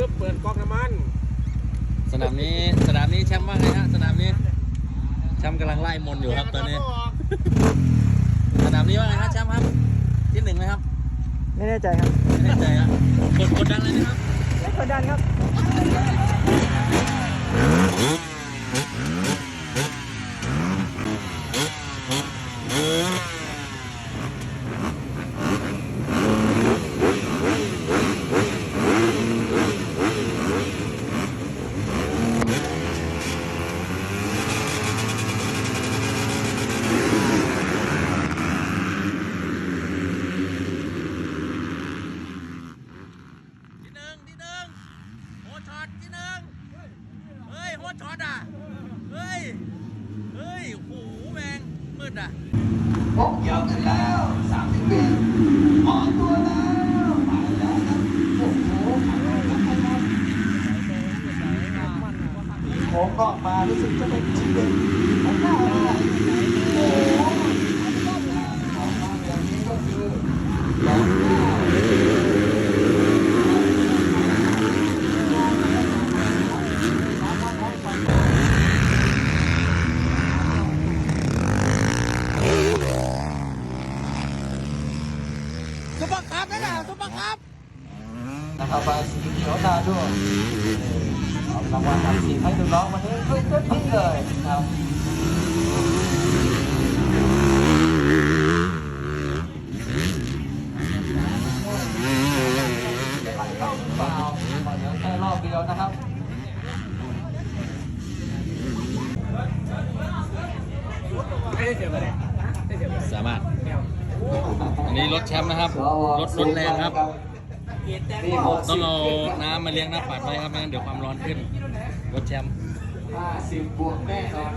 ลืมเปิดก๊อกน้ำมันสนามนี้สนามนี้แชมป์ว่าไงฮะสนามนี้แชมป์กำลังไล่มนอยู่ครับตอนนี้ สนามนี้ว่าไงครับแชมป์ครับ ที่หนึ่งไหมครับไม่แน่ใจครับไม่แน่ใจอะกดกดดันเลยนะครับไม่กดดันครับ ที่หนึ่งที่หนึ่งโฮช็อตที่หนึ่งเฮ้ยโฮช็ อตอะ เฮ้ย เฮ้ยโอ้โหแมงมืดอะพกยาวขึ้นแล้วสามสิบวิออกตัวแล้วไปแล้วครับโอ้โหมีโค้งก็มารู้สึกจะเป็นทีเด็ดของหน้าเลยโอ้โหออกมาอย่างนี้ก็คือสองเก้า ซุป เปอร์คัพนั่นน่ะซุปเปอร์คัพนะครับมาสีเขียวนาด้วยเอารางวัลนำสีให้น้องๆวันนี้ด้วยเต็มที่เลยนะครับเปล่าเดี๋ยวแค่รอบเดียวนะครับสามารถอั นนี้รถแชมป์นะครับรถรถแรงครับ ต้องเอาน้ำมาเลี้ยงหน้าปัดไว้ครับไม่งั้นเดี๋ยวความร้อนขึ้นรถแชมป์ห้าสิบบวกแน่นอน